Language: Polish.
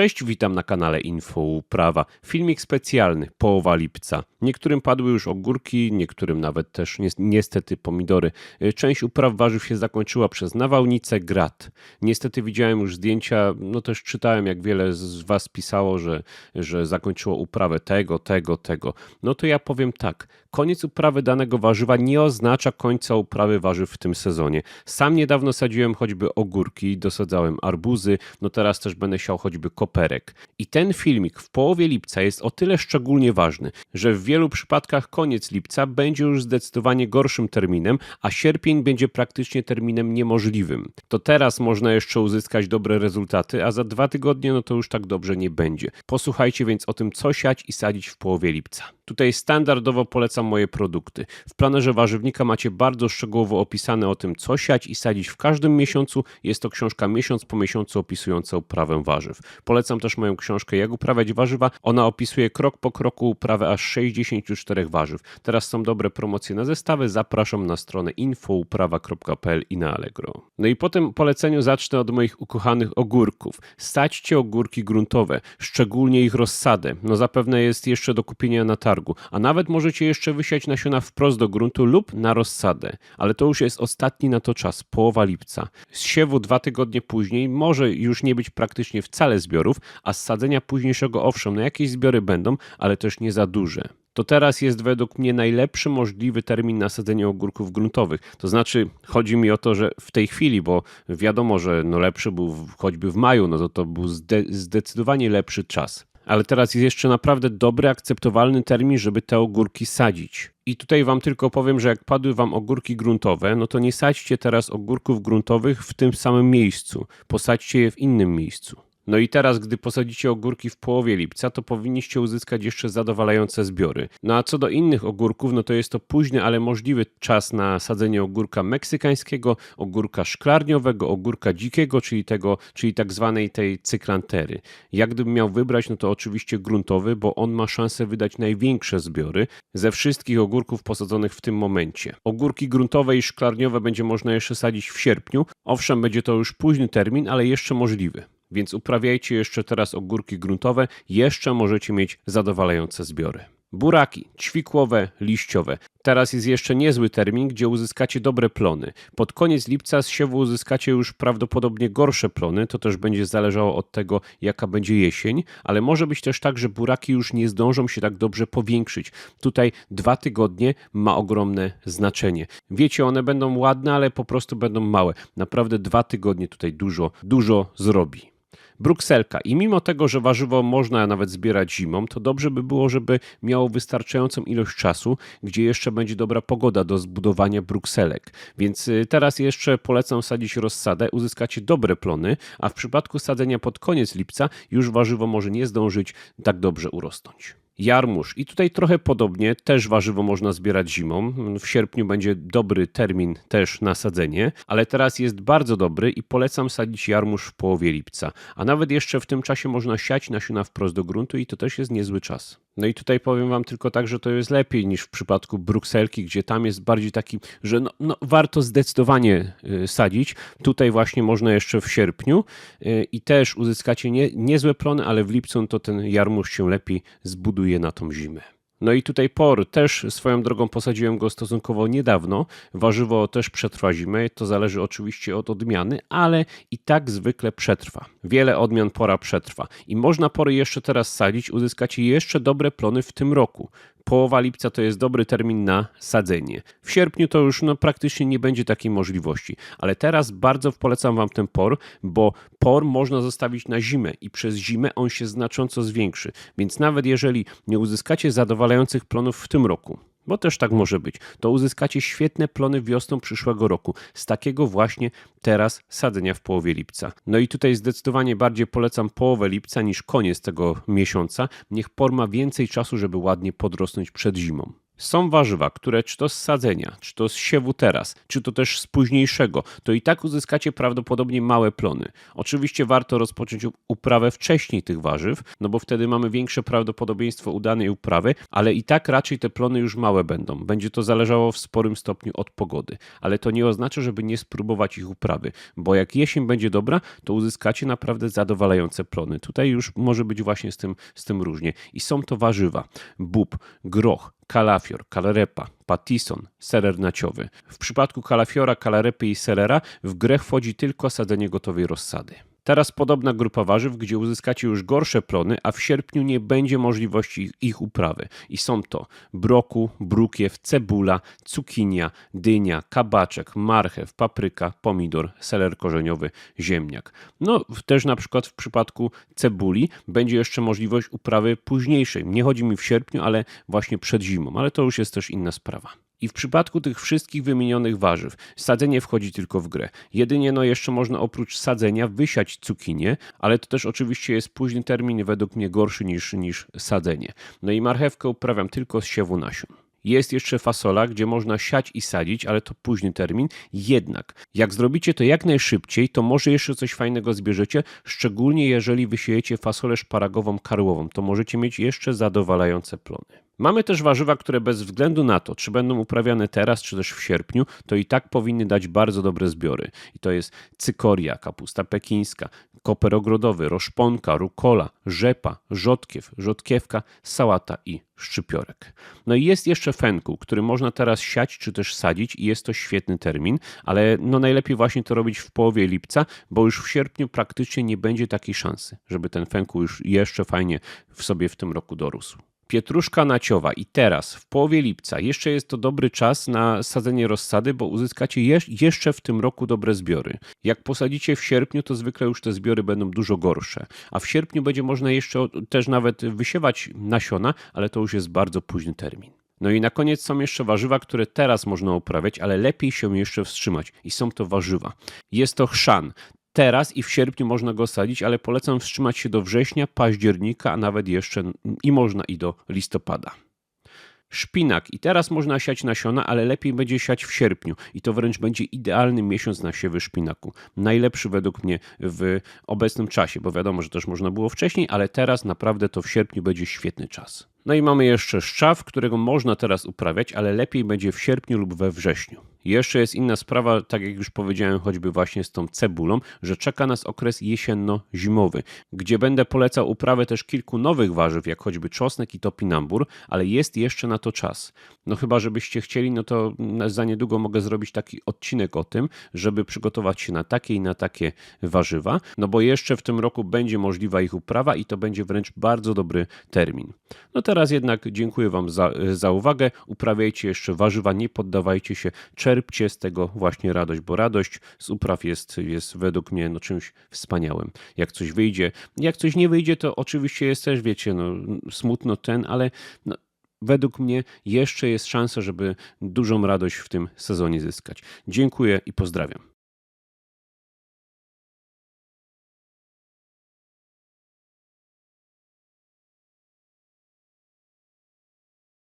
Cześć, witam na kanale Info Uprawa. Filmik specjalny, połowa lipca. Niektórym padły już ogórki, niektórym nawet też ni- niestety pomidory. Y, Część upraw warzyw się zakończyła przez nawałnicę, grat. Niestety widziałem już zdjęcia, no też czytałem jak wiele z was pisało, że, że zakończyło uprawę tego, tego, tego. No to ja powiem tak, koniec uprawy danego warzywa nie oznacza końca uprawy warzyw w tym sezonie. Sam niedawno sadziłem choćby ogórki, dosadzałem arbuzy, no teraz też będę siał choćby koperek. I ten filmik w połowie lipca jest o tyle szczególnie ważny, że w wielu przypadkach koniec lipca będzie już zdecydowanie gorszym terminem, a sierpień będzie praktycznie terminem niemożliwym. To teraz można jeszcze uzyskać dobre rezultaty, a za dwa tygodnie no to już tak dobrze nie będzie. Posłuchajcie więc o tym, co siać i sadzić w połowie lipca. Tutaj standardowo polecam moje produkty. W planerze warzywnika macie bardzo szczegółowo opisane o tym, co siać i sadzić w każdym miesiącu. Jest to książka miesiąc po miesiącu opisująca uprawę warzyw. Polecam też moją książkę Jak uprawiać warzywa. Ona opisuje krok po kroku uprawę aż 64 warzyw. Teraz są dobre promocje na zestawy. Zapraszam na stronę infouprawa.pl i na Allegro. No i po tym poleceniu zacznę od moich ukochanych ogórków. Sadźcie ogórki gruntowe, szczególnie ich rozsadę. No zapewne jest jeszcze do kupienia na targu, a nawet możecie jeszcze wysiać nasiona wprost do gruntu lub na rozsadę. Ale to już jest ostatni na to czas, połowa lipca. Z siewu dwa tygodnie później może już nie być praktycznie wcale zbiorów, a sadzenia późniejszego owszem, no jakieś zbiory będą, ale też nie za duże to teraz jest według mnie najlepszy możliwy termin na sadzenie ogórków gruntowych. To znaczy, chodzi mi o to, że w tej chwili, bo wiadomo, że no lepszy był choćby w maju, no to to był zde- zdecydowanie lepszy czas. Ale teraz jest jeszcze naprawdę dobry, akceptowalny termin, żeby te ogórki sadzić. I tutaj wam tylko powiem, że jak padły wam ogórki gruntowe, no to nie sadźcie teraz ogórków gruntowych w tym samym miejscu. Posadźcie je w innym miejscu. No i teraz, gdy posadzicie ogórki w połowie lipca, to powinniście uzyskać jeszcze zadowalające zbiory. No a co do innych ogórków, no to jest to późny, ale możliwy czas na sadzenie ogórka meksykańskiego, ogórka szklarniowego, ogórka dzikiego, czyli tego, czyli tak zwanej tej cyklantery. Jak gdybym miał wybrać, no to oczywiście gruntowy, bo on ma szansę wydać największe zbiory ze wszystkich ogórków posadzonych w tym momencie. Ogórki gruntowe i szklarniowe będzie można jeszcze sadzić w sierpniu. Owszem, będzie to już późny termin, ale jeszcze możliwy. Więc uprawiajcie jeszcze teraz ogórki gruntowe, jeszcze możecie mieć zadowalające zbiory. Buraki, ćwikłowe, liściowe. Teraz jest jeszcze niezły termin, gdzie uzyskacie dobre plony. Pod koniec lipca z siewu uzyskacie już prawdopodobnie gorsze plony, to też będzie zależało od tego, jaka będzie jesień, ale może być też tak, że buraki już nie zdążą się tak dobrze powiększyć. Tutaj dwa tygodnie ma ogromne znaczenie. Wiecie, one będą ładne, ale po prostu będą małe. Naprawdę dwa tygodnie tutaj dużo, dużo zrobi. Brukselka. I mimo tego, że warzywo można nawet zbierać zimą, to dobrze by było, żeby miało wystarczającą ilość czasu, gdzie jeszcze będzie dobra pogoda do zbudowania brukselek. Więc y, teraz jeszcze polecam sadzić rozsadę, uzyskacie dobre plony, a w przypadku sadzenia pod koniec lipca już warzywo może nie zdążyć tak dobrze urosnąć. Jarmuż. I tutaj trochę podobnie, też warzywo można zbierać zimą. W sierpniu będzie dobry termin też na sadzenie, ale teraz jest bardzo dobry i polecam sadzić jarmuż w połowie lipca. A nawet jeszcze w tym czasie można siać nasiona wprost do gruntu i to też jest niezły czas. No i tutaj powiem wam tylko tak, że to jest lepiej niż w przypadku brukselki, gdzie tam jest bardziej taki, że no, no warto zdecydowanie y, sadzić. Tutaj właśnie można jeszcze w sierpniu y, i też uzyskacie nie, niezłe plony, ale w lipcu to ten jarmuż się lepiej zbuduje na tą zimę. No i tutaj por też swoją drogą posadziłem go stosunkowo niedawno. Warzywo też przetrwa zimę, to zależy oczywiście od odmiany, ale i tak zwykle przetrwa. Wiele odmian pora przetrwa i można pory jeszcze teraz sadzić, uzyskacie jeszcze dobre plony w tym roku. Połowa lipca to jest dobry termin na sadzenie. W sierpniu to już no, praktycznie nie będzie takiej możliwości, ale teraz bardzo polecam Wam ten por, bo por można zostawić na zimę i przez zimę on się znacząco zwiększy. Więc nawet jeżeli nie uzyskacie zadowalających plonów w tym roku, bo też tak może być, to uzyskacie świetne plony wiosną przyszłego roku z takiego właśnie teraz sadzenia w połowie lipca. No i tutaj zdecydowanie bardziej polecam połowę lipca niż koniec tego miesiąca. Niech por ma więcej czasu, żeby ładnie podrosnąć przed zimą. Są warzywa, które czy to z sadzenia, czy to z siewu teraz, czy to też z późniejszego, to i tak uzyskacie prawdopodobnie małe plony. Oczywiście warto rozpocząć uprawę wcześniej tych warzyw, no bo wtedy mamy większe prawdopodobieństwo udanej uprawy, ale i tak raczej te plony już małe będą. Będzie to zależało w sporym stopniu od pogody, ale to nie oznacza, żeby nie spróbować ich uprawy, bo jak jesień będzie dobra, to uzyskacie naprawdę zadowalające plony. Tutaj już może być właśnie z tym, z tym różnie. I są to warzywa: bób, groch, kalafior, kalarepa, patison, serer naciowy. W przypadku kalafiora, kalarepy i serera w grę wchodzi tylko sadzenie gotowej rozsady. Teraz podobna grupa warzyw, gdzie uzyskacie już gorsze plony, a w sierpniu nie będzie możliwości ich uprawy. I są to broku, brukiew, cebula, cukinia, dynia, kabaczek, marchew, papryka, pomidor, seler korzeniowy, ziemniak. No też na przykład w przypadku cebuli będzie jeszcze możliwość uprawy późniejszej. Nie chodzi mi w sierpniu, ale właśnie przed zimą, ale to już jest też inna sprawa. I w przypadku tych wszystkich wymienionych warzyw sadzenie wchodzi tylko w grę. Jedynie no jeszcze można oprócz sadzenia wysiać cukinię, ale to też oczywiście jest późny termin, według mnie gorszy niż, niż sadzenie. No i marchewkę uprawiam tylko z siewu nasion. Jest jeszcze fasola, gdzie można siać i sadzić, ale to późny termin. Jednak, jak zrobicie to jak najszybciej, to może jeszcze coś fajnego zbierzecie, szczególnie jeżeli wysiejecie fasolę szparagową karłową, to możecie mieć jeszcze zadowalające plony. Mamy też warzywa, które bez względu na to, czy będą uprawiane teraz, czy też w sierpniu, to i tak powinny dać bardzo dobre zbiory. I to jest cykoria, kapusta pekińska, koper ogrodowy, roszponka, rukola, rzepa, rzodkiew, rzodkiewka, sałata i szczypiorek. No i jest jeszcze fenku, który można teraz siać czy też sadzić i jest to świetny termin, ale no najlepiej właśnie to robić w połowie lipca, bo już w sierpniu praktycznie nie będzie takiej szansy, żeby ten fenku już jeszcze fajnie w sobie w tym roku dorósł pietruszka naciowa i teraz w połowie lipca jeszcze jest to dobry czas na sadzenie rozsady, bo uzyskacie jeszcze w tym roku dobre zbiory. Jak posadzicie w sierpniu, to zwykle już te zbiory będą dużo gorsze, a w sierpniu będzie można jeszcze też nawet wysiewać nasiona, ale to już jest bardzo późny termin. No i na koniec są jeszcze warzywa, które teraz można uprawiać, ale lepiej się jeszcze wstrzymać. I są to warzywa. Jest to chrzan teraz i w sierpniu można go sadzić, ale polecam wstrzymać się do września, października, a nawet jeszcze i można i do listopada. Szpinak. I teraz można siać nasiona, ale lepiej będzie siać w sierpniu. I to wręcz będzie idealny miesiąc na siewy szpinaku. Najlepszy według mnie w obecnym czasie, bo wiadomo, że też można było wcześniej, ale teraz naprawdę to w sierpniu będzie świetny czas. No i mamy jeszcze szczaw, którego można teraz uprawiać, ale lepiej będzie w sierpniu lub we wrześniu. Jeszcze jest inna sprawa, tak jak już powiedziałem, choćby właśnie z tą cebulą, że czeka nas okres jesienno-zimowy, gdzie będę polecał uprawę też kilku nowych warzyw, jak choćby czosnek i topinambur, ale jest jeszcze na to czas. No chyba, żebyście chcieli, no to za niedługo mogę zrobić taki odcinek o tym, żeby przygotować się na takie i na takie warzywa, no bo jeszcze w tym roku będzie możliwa ich uprawa i to będzie wręcz bardzo dobry termin. No teraz jednak dziękuję Wam za, za uwagę. Uprawiajcie jeszcze warzywa, nie poddawajcie się, czerpcie z tego właśnie radość, bo radość z upraw jest, jest według mnie no, czymś wspaniałym. Jak coś wyjdzie, jak coś nie wyjdzie, to oczywiście jest też, wiecie, no, smutno ten, ale no, według mnie jeszcze jest szansa, żeby dużą radość w tym sezonie zyskać. Dziękuję i pozdrawiam.